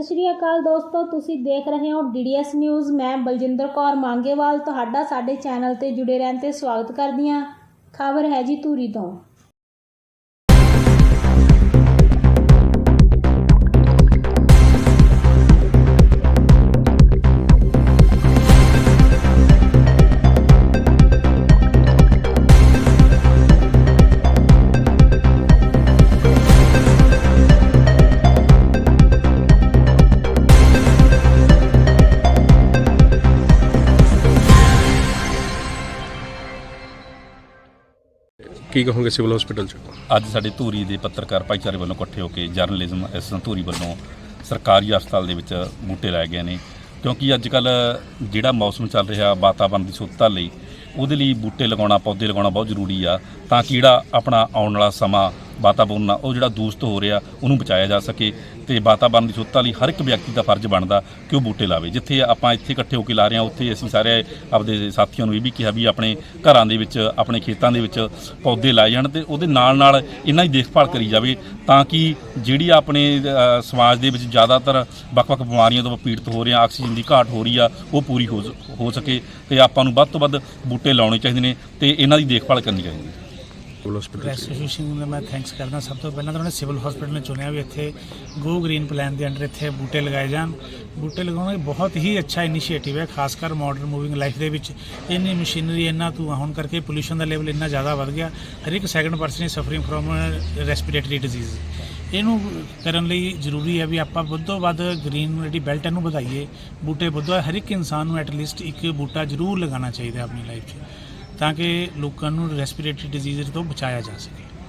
ਸਤਿ ਸ਼੍ਰੀ ਅਕਾਲ ਦੋਸਤੋ, ਤੁਸੀਂ ਦੇਖ ਰਹੇ ਹੋ ਡੀਡੀਐਸ ਨਿਊਜ਼ ਮੈਂ ਬਲਜਿੰਦਰ ਕੌਰ ਮੰਗੇਵਾਲ, ਤੁਹਾਡਾ ਸਾਡੇ ਚੈਨਲ ਤੇ ਜੁੜੇ ਰਹਿਣ ਤੇ ਸਵਾਗਤ ਕਰਦੀ ਹਾਂ। ਖਬਰ ਹੈ ਜੀ ਧੂਰੀ ਤੋਂ। ਕੀ ਕਹੋਗੇ ਸਿਵਲ ਹਸਪੀਟਲ ਚ? ਅੱਜ ਸਾਡੇ ਧੂਰੀ ਦੇ ਪੱਤਰਕਾਰ ਭਾਈਚਾਰੇ ਵੱਲੋਂ ਇਕੱਠੇ ਹੋ ਕੇ ਜਰਨਲਿਜ਼ਮ ਐਸੋਸੀਏਸ਼ਨ ਧੂਰੀ ਵੱਲੋਂ ਸਰਕਾਰੀ ਹਸਪਤਾਲ ਦੇ ਵਿੱਚ ਬੂਟੇ ਲਾਏ ਗਏ ਨੇ। ਕਿਉਂਕਿ ਅੱਜ ਕੱਲ ਜਿਹੜਾ ਮੌਸਮ ਚੱਲ ਰਿਹਾ ਵਾਤਾਵਰਣ ਦੀ ਸ਼ੁੱਧਤਾ ਲਈ, ਉਹਦੇ ਲਈ ਬੂਟੇ ਲਗਾਉਣਾ, ਪੌਦੇ ਲਗਾਉਣਾ ਬਹੁਤ ਜ਼ਰੂਰੀ ਆ ਤਾਂ ਕਿ ਜਿਹੜਾ ਆਪਣਾ ਆਉਣ ਵਾਲਾ ਸਮਾਂ ਵਾਤਾਵਰਨ ਆ ਉਹ ਜਿਹੜਾ ਦੂਸ਼ਿਤ ਹੋ ਰਿਹਾ, ਉਹਨੂੰ ਬਚਾਇਆ ਜਾ ਸਕੇ। ਤੇ ਵਾਤਾਵਰਣ ਦੀ ਸੁਰੱਖਿਆ ਲਈ ਹਰ ਇੱਕ ਵਿਅਕਤੀ ਦਾ ਫਰਜ਼ ਬਣਦਾ ਕਿ ਉਹ ਬੂਟੇ ਲਾਵੇ। ਜਿੱਥੇ ਆਪਾਂ ਇੱਥੇ ਇਕੱਠੇ ਹੋ ਕੇ ਲਾ ਰਹੇ ਹਾਂ, ਉੱਥੇ ਅਸੀਂ ਸਾਰੇ ਆਪਦੇ ਸਾਥੀਆਂ ਨੂੰ ਇਹ ਵੀ ਕਿਹਾ ਵੀ ਆਪਣੇ ਘਰਾਂ ਦੇ ਵਿੱਚ, ਆਪਣੇ ਖੇਤਾਂ ਦੇ ਵਿੱਚ ਪੌਦੇ ਲਾਏ ਜਾਣ ਤੇ ਉਹਦੇ ਨਾਲ ਨਾਲ ਇਹਨਾਂ ਦੀ ਦੇਖਭਾਲ ਕਰੀ ਜਾਵੇ ਤਾਂ ਕਿ ਜਿਹੜੀ ਆਪਣੇ ਸਮਾਜ ਦੇ ਵਿੱਚ ਜ਼ਿਆਦਾਤਰ ਵੱਖ-ਵੱਖ ਬਿਮਾਰੀਆਂ ਤੋਂ ਪੀੜਤ ਹੋ ਰਹੇ ਆ ਆਕਸੀਜਨ ਦੀ ਘਾਟ ਹੋ ਰਹੀ ਆ, ਉਹ ਪੂਰੀ ਹੋ ਸ- ਹੋ ਸਕੇ ਤੇ ਆਪਾਂ ਨੂੰ ਵੱਧ ਤੋਂ ਵੱਧ ਬੂਟੇ ਲਾਉਣੇ ਚਾਹੀਦੇ ਨੇ ਤੇ ਇਹਨਾਂ ਦੀ ਦੇਖਭਾਲ ਕਰਨੀ ਚਾਹੀਦੀ ਹੈ। ਹਸਪੀਟਲ ਐਸੋਸੀਏਸ਼ਨ ਨੂੰ ਮੈਂ ਥੈਂਕਸ ਕਰਦਾ ਸਭ ਤੋਂ ਪਹਿਲਾਂ ਤਾਂ ਉਹਨੇ ਸਿਵਲ ਹਸਪੀਟਲ ਨੇ ਚੁਣਿਆ ਵੀ ਇੱਥੇ ਗੋ ਗ੍ਰੀਨ ਪਲਾਨ ਦੇ ਅੰਡਰ ਇੱਥੇ ਬੂਟੇ ਲਗਾਏ ਜਾਣ। ਬੂਟੇ ਲਗਾਉਣਾ ਬਹੁਤ ਹੀ ਅੱਛਾ ਇਨੀਸ਼ੀਏਟਿਵ ਹੈ ਖਾਸ ਕਰ ਮਾਡਰਨ ਮੂਵਿੰਗ ਲਾਈਫ ਦੇ ਵਿੱਚ। ਇੰਨੀ ਮਸ਼ੀਨਰੀ ਇੰਨਾ ਧੂੰਆਂ ਹੋਣ ਕਰਕੇ ਪੋਲੂਸ਼ਨ ਦਾ ਲੈਵਲ ਇੰਨਾ ਜ਼ਿਆਦਾ ਵੱਧ ਗਿਆ। ਹਰ ਇੱਕ second person is suffering from respiratory disease ਇਹਨੂੰ ਕਰਨ ਲਈ ਜ਼ਰੂਰੀ ਹੈ ਵੀ ਆਪਾਂ ਵੱਧ ਤੋਂ ਵੱਧ ਗ੍ਰੀਨ ਜਿਹੜੀ ਬੈਲਟ ਇਹਨੂੰ ਵਧਾਈਏ। ਬੂਟੇ ਵਧੋ ਹਰ ਇੱਕ ਇਨਸਾਨ ਨੂੰ ਐਟਲੀਸਟ ਇੱਕ ਬੂਟਾ ਜ਼ਰੂਰ ਲਗਾਉਣਾ ਚਾਹੀਦਾ ਆਪਣੀ ਲਾਈਫ 'ਚ। ਤਾਂ ਕਿ ਲੋਕਾਂ ਨੂੰ ਰੈਸਪੀਰੇਟਰੀ ਡਿਜ਼ੀਜ਼ ਤੋਂ ਬਚਾਇਆ ਜਾ ਸਕੇ।